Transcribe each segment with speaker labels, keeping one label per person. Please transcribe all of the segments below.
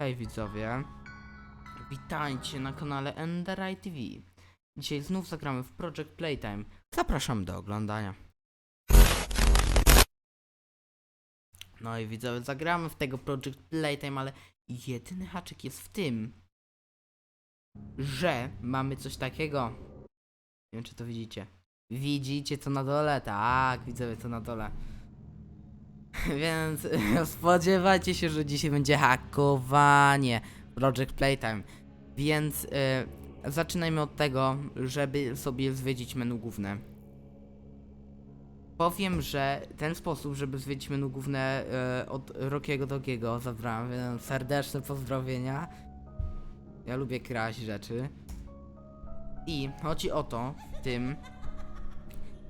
Speaker 1: Hej widzowie, witajcie na kanale Enderai TV. Dzisiaj znów zagramy w Project Playtime. Zapraszam do oglądania. No i widzowie, zagramy w tego Project Playtime, ale jedyny haczyk jest w tym, że mamy coś takiego. Nie wiem czy to widzicie. Widzicie co na dole? Tak, widzowie co na dole. Więc spodziewajcie się, że dzisiaj będzie hakowanie Project Playtime. Więc y, zaczynajmy od tego, żeby sobie zwiedzić menu główne. Powiem, że ten sposób, żeby zwiedzić menu główne y, od Rokiego Dogiego zabrałem, więc serdeczne pozdrowienia. Ja lubię kraść rzeczy. I chodzi o to w tym,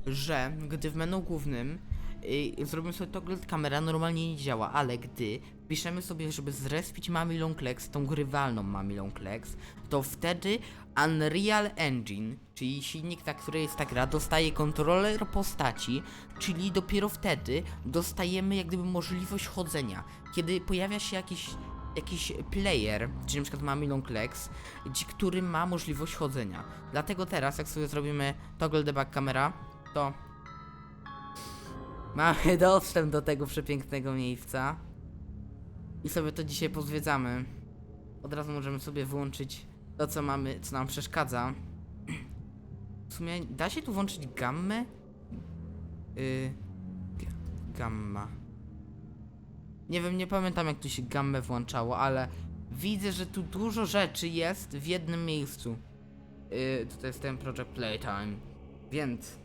Speaker 1: że gdy w menu głównym zrobimy sobie toggle kamera normalnie nie działa, ale gdy piszemy sobie, żeby zrespić Mami Long Legs, tą grywalną Mami Long Legs, to wtedy Unreal Engine, czyli silnik, na który jest ta gra, dostaje kontroler postaci, czyli dopiero wtedy dostajemy jak gdyby możliwość chodzenia. Kiedy pojawia się jakiś jakiś player, czyli na przykład Mami Long Legs, dzi- który ma możliwość chodzenia. Dlatego teraz, jak sobie zrobimy toggle debug kamera, to Mamy dostęp do tego przepięknego miejsca. I sobie to dzisiaj pozwiedzamy. Od razu możemy sobie wyłączyć to, co mamy, co nam przeszkadza. W sumie da się tu włączyć gammę? Yy, gamma. Nie wiem, nie pamiętam jak tu się gammę włączało, ale widzę, że tu dużo rzeczy jest w jednym miejscu. Yy, to jest ten Project Playtime. Więc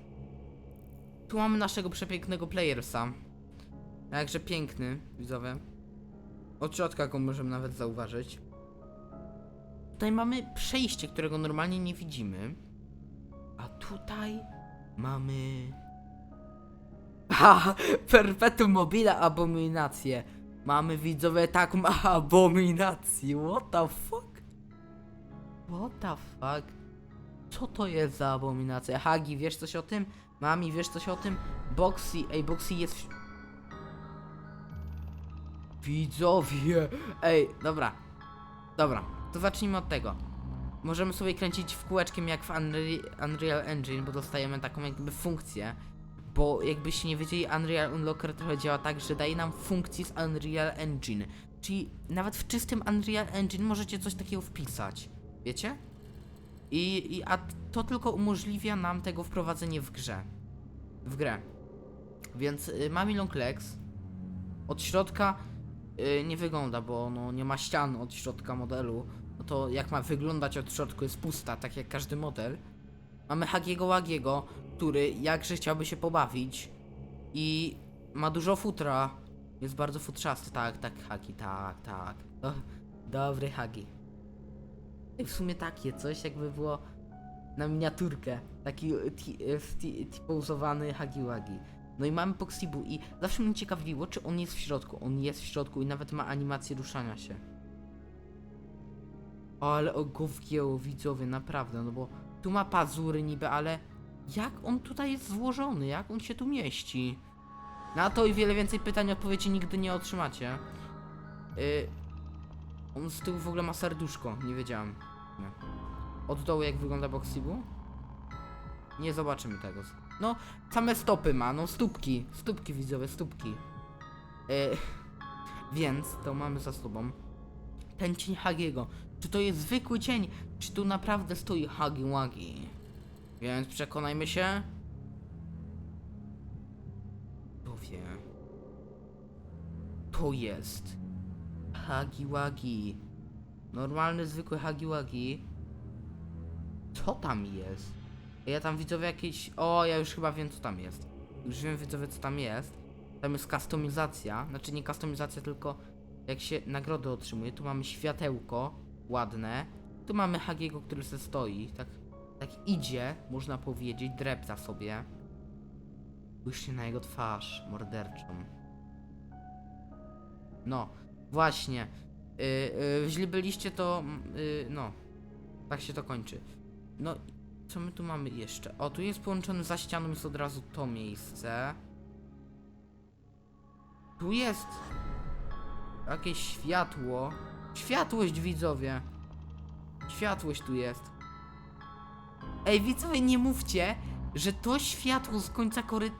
Speaker 1: tu mamy naszego przepięknego playersa. Jakże piękny, widzowie. Od środka go możemy nawet zauważyć. Tutaj mamy przejście, którego normalnie nie widzimy. A tutaj mamy... Ha! Perpetuum mobile abominację. Mamy widzowie taką abominację. What the fuck? What the fuck? Co to jest za abominacja? Hagi, wiesz coś o tym? Mami, wiesz coś o tym? Boxy, ej, Boxy jest... w- Widzowie! Ej, dobra. Dobra, to zacznijmy od tego. Możemy sobie kręcić w kółeczkiem jak w Unre- Unreal Engine, bo dostajemy taką jakby funkcję. Bo jakbyście nie wiedzieli, Unreal Unlocker trochę działa tak, że daje nam funkcję z Unreal Engine. Czyli nawet w czystym Unreal Engine możecie coś takiego wpisać. Wiecie? I, i a to tylko umożliwia nam tego wprowadzenie w grze. W grę. Więc y, Mami Long Legs od środka y, nie wygląda, bo no, nie ma ścian od środka modelu. No to jak ma wyglądać od środku jest pusta, tak jak każdy model. Mamy Hagiego Łagiego, który jakże chciałby się pobawić i ma dużo futra. Jest bardzo futrzasty, tak, tak, Hagi, tak, tak. Do, dobry Hagi. I w sumie takie coś, jakby było na miniaturkę. Taki e, ti- e, sti- tipozowany Hagi Wagi. No i mamy Poxibu i zawsze mnie ciekawiło, czy on jest w środku. On jest w środku i nawet ma animację ruszania się. Ale o go wgięło widzowie, naprawdę, no bo tu ma pazury niby, ale jak on tutaj jest złożony? Jak on się tu mieści? Na to i wiele więcej pytań odpowiedzi nigdy nie otrzymacie. Y, on z tyłu w ogóle ma serduszko, nie wiedziałem. Od dołu jak wygląda Boxibu? Nie zobaczymy tego. No, same stopy ma, no stópki, stópki widzowie, stópki. E, więc to mamy za sobą ten cień Hagiego. Czy to jest zwykły cień, czy tu naprawdę stoi Hagi Wagi? Więc przekonajmy się. To wie. To jest Hagi Wagi. Normalny, zwykły Hagi Wagi. Co tam jest? Ja tam widzowie jakieś. O, ja już chyba wiem co tam jest. Już wiem widzowie co tam jest. Tam jest kustomizacja. Znaczy nie kustomizacja, tylko jak się nagrody otrzymuje. Tu mamy światełko ładne. Tu mamy Hagiego, który se stoi. Tak, tak idzie, można powiedzieć, drepta sobie. Spójrzcie na jego twarz morderczą. No, właśnie. Yy, yy, źli byliście, to. Yy, no. Tak się to kończy. No, co my tu mamy jeszcze? O, tu jest połączony za ścianą, jest od razu to miejsce. Tu jest jakieś światło. Światłość, widzowie. Światłość tu jest. Ej, widzowie, nie mówcie, że to światło z końca kory...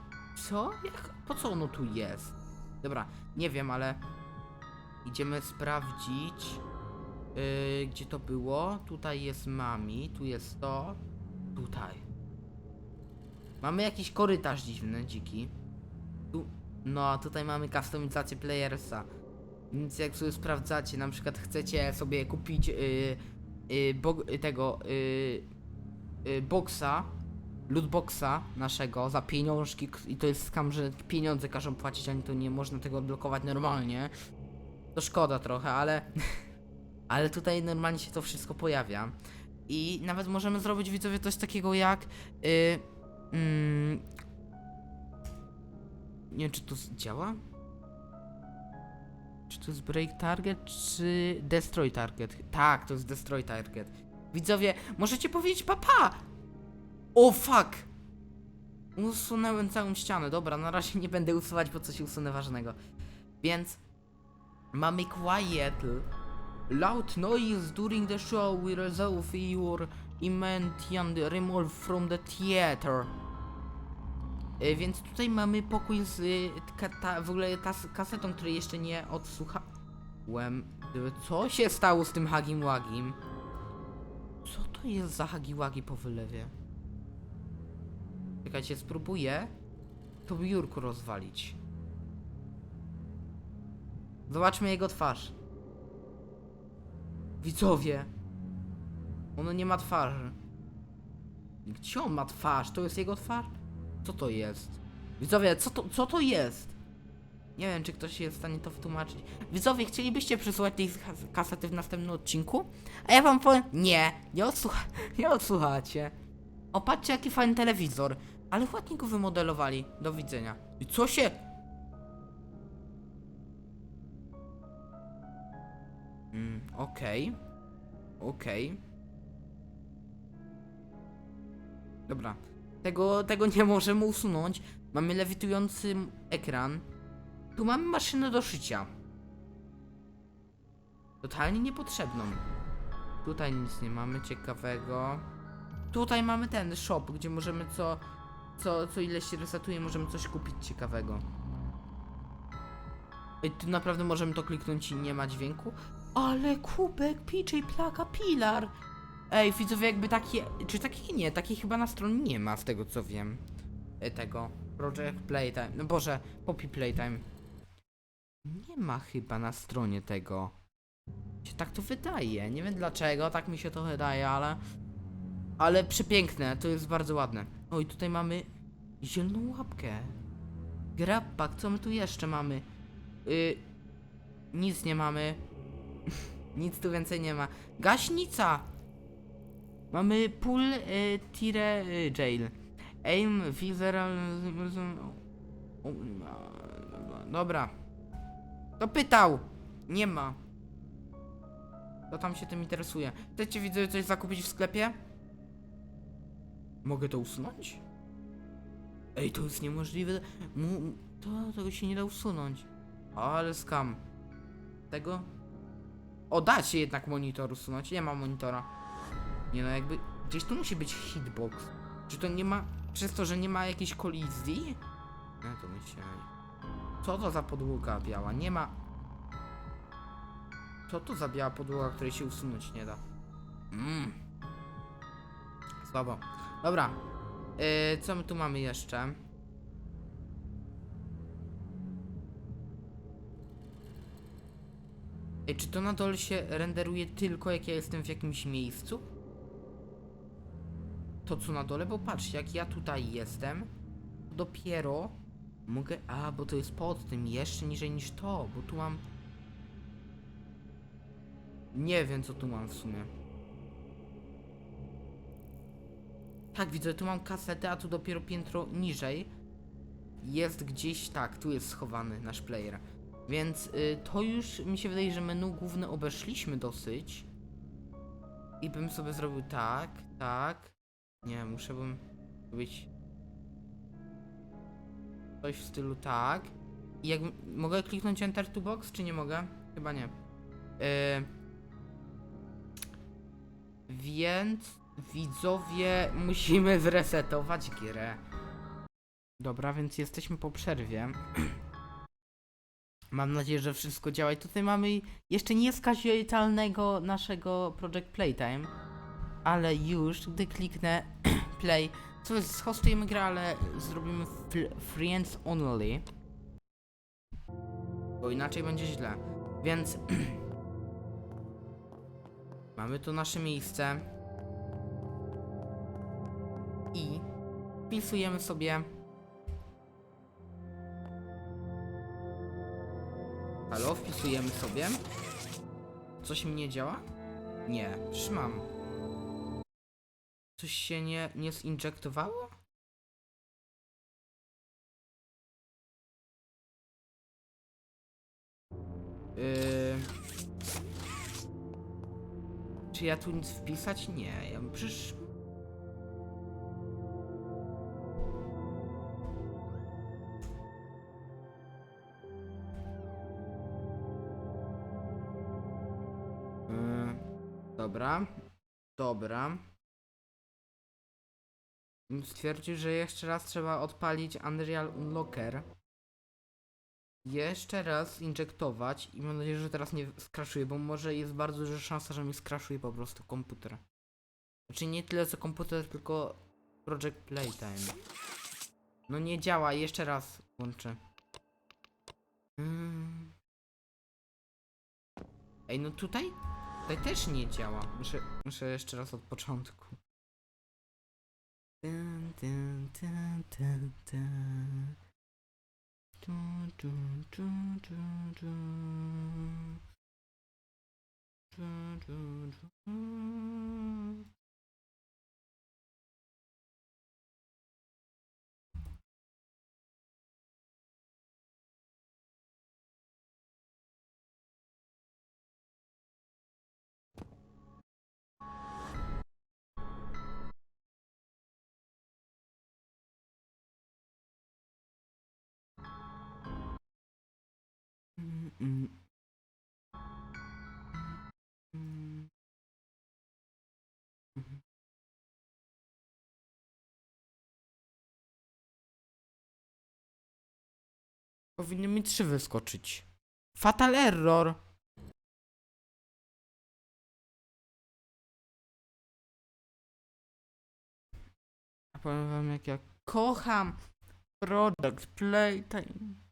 Speaker 1: Co? Jak? Po co ono tu jest? Dobra, nie wiem, ale... Idziemy sprawdzić... Yy, gdzie to było? Tutaj jest mami, tu jest to... Tutaj. Mamy jakiś korytarz dziwny, dziki. Tu... No, a tutaj mamy kustomizację playersa. Więc jak sobie sprawdzacie, na przykład chcecie sobie kupić yy, yy, tego yy, yy, boxa, lootboxa naszego za pieniążki i to jest skam, że pieniądze każą płacić, ani to nie można tego odblokować normalnie. To szkoda trochę, ale ale tutaj normalnie się to wszystko pojawia. I nawet możemy zrobić widzowie coś takiego jak yy, mm, nie wiem czy to działa? Czy to jest break target, czy destroy target? Tak, to jest destroy target. Widzowie, możecie powiedzieć papa! O fuck! Usunąłem całą ścianę. Dobra, na razie nie będę usuwać, bo coś usunę ważnego. Więc mamy quiet. Loud noise during the show will resolve your immediate removal from the theater. Y, Więc tutaj mamy pokój z ka, ta, w ogóle ta, z kasetą, której jeszcze nie odsłuchałem. Y, Co się stało z tym Hagim Wagim? Co to jest za Hagi Wagi po wylewie? Czekajcie, spróbuję to biurko rozwalić. Zobaczmy jego twarz. Widzowie. Ono nie ma twarzy. Gdzie on ma twarz? To jest jego twarz? Co to jest? Widzowie, co to, co to jest? Nie wiem, czy ktoś jest w stanie to wytłumaczyć. Widzowie, chcielibyście przysłuchać tej kas- kasety w następnym odcinku? A ja wam powiem, nie, nie, odsłucha nie odsłuchacie. O, patrzcie, jaki fajny telewizor. Ale ładnie go wymodelowali. Do widzenia. I co się... Mm, okej. Okej. Dobra. Tego, tego nie możemy usunąć. Mamy lewitujący ekran. Tu mamy maszynę do szycia. Totalnie niepotrzebną. Tutaj nic nie mamy ciekawego. Tutaj mamy ten shop, gdzie możemy co, co, co ile się resetuje, możemy coś kupić ciekawego. Ej, tu naprawdę możemy to kliknąć i nie ma dźwięku? Ale kubek, PJ, plaka, pilar. Ej, widzowie, jakby takie, czy takie nie, takie chyba na stronie nie ma, z tego co wiem. E, tego, Project Playtime, no boże, Poppy Playtime. Nie ma chyba na stronie tego. Się tak to wydaje, nie wiem dlaczego, tak mi się to wydaje, ale... Ale przepiękne, to jest bardzo ładne. Oj, tutaj mamy zieloną łapkę. Grabpak, co my tu jeszcze mamy? Y, nic nie mamy. Nic tu więcej nie ma. Gaśnica! Mamy pool y, tire y, jail. Aim visceral... Dobra. To pytał! Nie ma. To tam się tym interesuje. Chcecie widzę coś zakupić w sklepie? Mogę to usunąć? Ej, to jest niemożliwe. To, tego się nie da usunąć. Ale skam. Tego? O, da się jednak monitor usunąć. Nie ma monitora. Nie no, jakby... Gdzieś tu musi być hitbox. Czy to nie ma... Przez to, że nie ma jakiejś kolizji? No to myślę... Co to za podłoga biała? Nie ma... Co to za biała podłoga, której się usunąć nie da? Mmm. Słabo. Dobra. Yy, co my tu mamy jeszcze? Ej, czy to na dole się renderuje tylko jak ja jestem w jakimś miejscu? To co na dole? Bo patrzcie, jak ja tutaj jestem, dopiero mogę... A, bo to jest pod tym, jeszcze niżej niż to, bo tu mam... Nie wiem, co tu mam w sumie. Tak, widzę, tu mam kasetę, a tu dopiero piętro niżej jest gdzieś, tak, tu jest schowany nasz player. Więc y, to już mi się wydaje, że menu główne obeszliśmy dosyć. I bym sobie zrobił tak, tak. Nie, muszę bym być coś w stylu tak. I jak mogę kliknąć Enter to Box, czy nie mogę? Chyba nie. Yy, Więc widzowie musimy zresetować grę. Dobra, więc jesteśmy po przerwie. Mam nadzieję, że wszystko działa. I tutaj mamy jeszcze nieskazitelnego naszego Project Playtime. Ale już, gdy kliknę play, co jest, zhostujemy grę, ale zrobimy friends only. Bo inaczej będzie źle. Więc mamy tu nasze miejsce. I wpisujemy sobie wpisujemy sobie. Coś mi nie działa? Nie, przecież mam. Coś się nie, nie zinjektowało? Yy... Czy ja tu nic wpisać? Nie, ja przecież... dobra. Dobra. Stwierdził, że jeszcze raz trzeba odpalić Unreal Unlocker. Jeszcze raz injektować i mam nadzieję, że teraz nie skraszuje, bo może jest bardzo duża szansa, że mi skraszuje po prostu komputer. Znaczy nie tyle co komputer, tylko Project Playtime. No nie działa, jeszcze raz włączę. Mm. Ej, no tutaj? Tutaj też nie działa. Muszę, muszę jeszcze raz od początku. Powinny mi trzy wyskoczyć. Fatal error. A powiem wam jak ja kocham product playtime.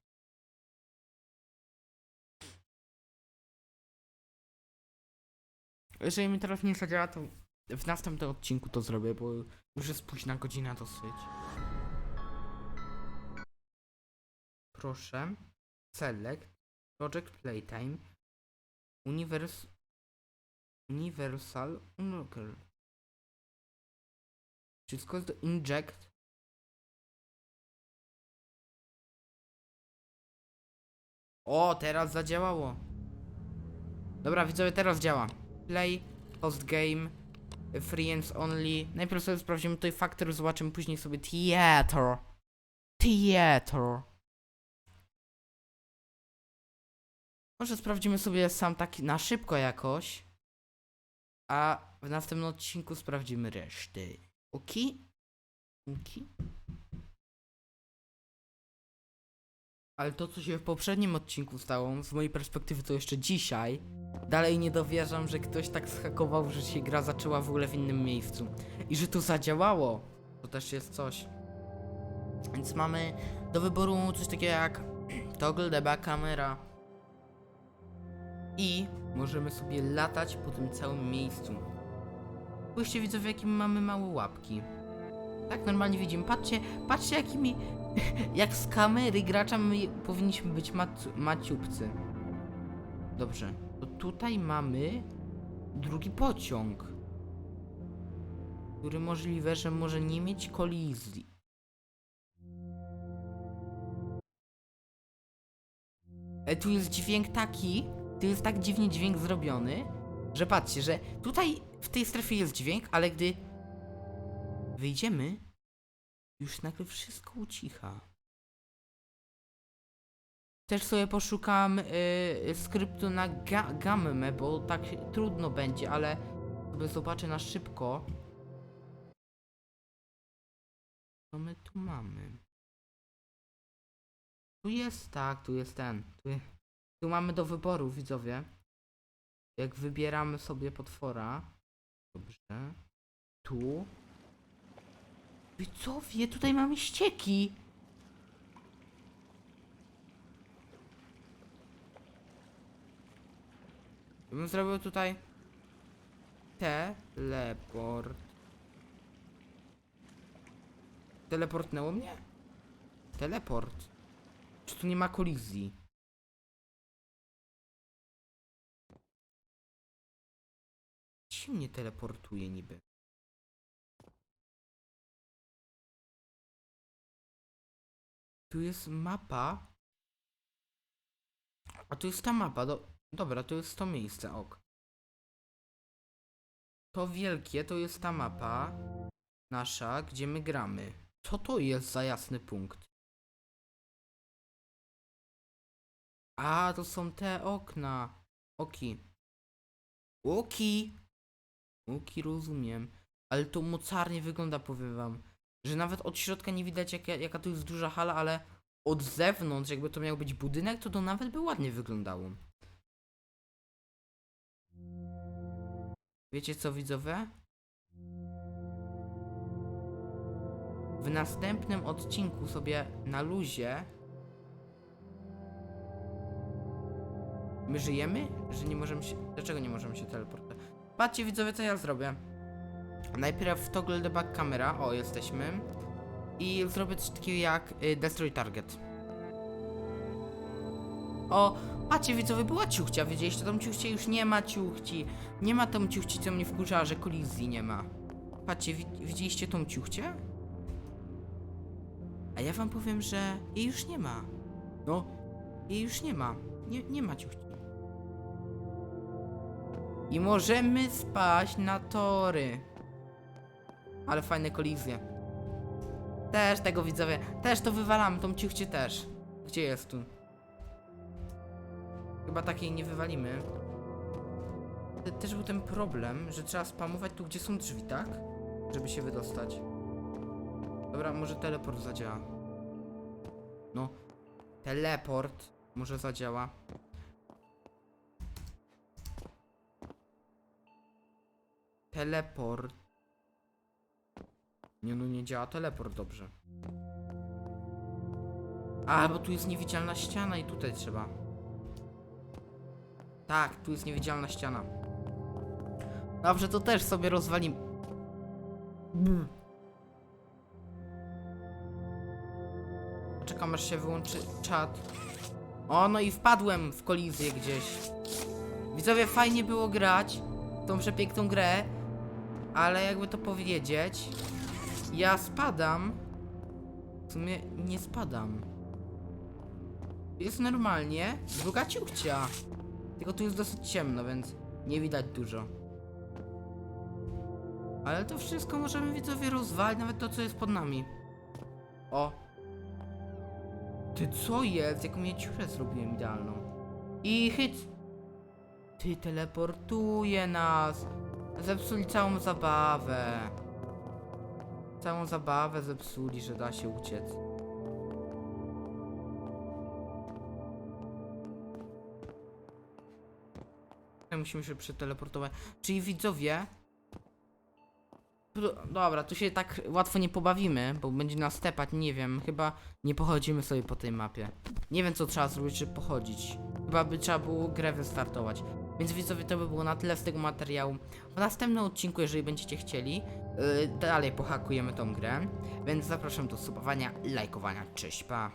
Speaker 1: Jeżeli mi teraz nie zadziała, to w następnym odcinku to zrobię, bo już jest późna godzina dosyć. Proszę. Select. Project Playtime. Univers Universal Unlocker. Wszystko jest do inject. O, teraz zadziałało. Dobra, widzowie, teraz działa. Play, post game, friends only. Najpierw sobie sprawdzimy tutaj faktor, zobaczymy później sobie theater. Theater. Może sprawdzimy sobie sam tak na szybko jakoś. A w następnym odcinku sprawdzimy reszty. Ok? Ok? Ale to, co się w poprzednim odcinku stało, z mojej perspektywy to jeszcze dzisiaj, dalej nie dowierzam, że ktoś tak schakował, że się gra zaczęła w ogóle w innym miejscu. I że to zadziałało. To też jest coś. Więc mamy do wyboru coś takiego jak toggle debug camera. I możemy sobie latać po tym całym miejscu. Spójrzcie widzowie, jakie mamy małe łapki. Tak normalnie widzimy. Patrzcie, patrzcie jakimi jak z kamery gracza my powinniśmy być mac- maciubcy. Dobrze, to tutaj mamy drugi pociąg, który możliwe, że może nie mieć kolizji. E, tu jest dźwięk taki, tu jest tak dziwnie dźwięk zrobiony, że patrzcie, że tutaj w tej strefie jest dźwięk, ale gdy wyjdziemy, już nagle wszystko ucicha. Też sobie poszukam y, skryptu na ga gammę, bo tak trudno będzie, ale Sobie zobaczę na szybko. Co my tu mamy? Tu jest, tak, tu jest ten. Tu, tu mamy do wyboru, widzowie. Jak wybieramy sobie potwora. Dobrze. Tu. Widzowie, tutaj mamy ścieki. Ja bym zrobił tutaj teleport. Teleportnęło mnie? Teleport. Czy tu nie ma kolizji? Się mnie teleportuje niby? Tu jest mapa. A tu jest ta mapa. Do... Dobra, to jest to miejsce, ok. To wielkie to jest ta mapa nasza, gdzie my gramy. Co to jest za jasny punkt? A, to są te okna. Oki. Oki. Oki, rozumiem. Ale to mocarnie wygląda, powiem wam. Że nawet od środka nie widać jaka, jaka to jest duża hala, ale od zewnątrz, jakby to miał być budynek, to to nawet by ładnie wyglądało. Wiecie co, widzowie? W następnym odcinku sobie na luzie. My żyjemy? Że nie możemy się. Dlaczego nie możemy się teleportować? Patrzcie, widzowie, co ja zrobię. Najpierw toggle the back camera. O, jesteśmy. I zrobię coś takiego jak y, destroy target. O, patrzcie, widzowie, była ciuchcia. Widzieliście tą ciuchcię? Już nie ma ciuchci. Nie ma tą ciuchci, co mnie wkurzała, że kolizji nie ma. Patrzcie, wi widzieliście tą ciuchcię? A ja wam powiem, że jej już nie ma. No, jej już nie ma. Nie, nie ma ciuchci. I możemy spaść na tory. Ale fajne kolizje. Też tego widzowie. Też to wywalamy, tą ciuchcię też. Gdzie jest tu? Chyba takiej nie wywalimy. Te- Też był ten problem, że trzeba spamować tu, gdzie są drzwi, tak? Żeby się wydostać. Dobra, może teleport zadziała. No. Teleport może zadziała. Teleport. Nie no, nie działa teleport dobrze. A, bo tu jest niewidzialna ściana i tutaj trzeba. Tak, tu jest niewidzialna ściana. Dobrze, to też sobie rozwalimy. Czekam aż się wyłączy czat. O, no i wpadłem w kolizję gdzieś. Widzowie, fajnie było grać tą przepiękną grę, ale jakby to powiedzieć, ja spadam. W sumie nie spadam. Jest normalnie druga ciuchcia. Tylko tu jest dosyć ciemno, więc nie widać dużo. Ale to wszystko możemy widzowie rozwalić, nawet to co jest pod nami. O. Ty co jest? Jaką ja dziurę zrobiłem idealną. I hit. Ty teleportuje nas. Zepsuli całą zabawę. Całą zabawę zepsuli, że da się uciec. Musimy się przeteleportować. Czyli widzowie. Dobra, tu się tak łatwo nie pobawimy, bo będzie nas tepać, nie wiem, chyba nie pochodzimy sobie po tej mapie. Nie wiem co trzeba zrobić, żeby pochodzić. Chyba by trzeba było grę wystartować. Więc widzowie, to by było na tyle z tego materiału. W następnym odcinku, jeżeli będziecie chcieli, yy, dalej pohakujemy tą grę. Więc zapraszam do subowania, lajkowania. Cześć, pa!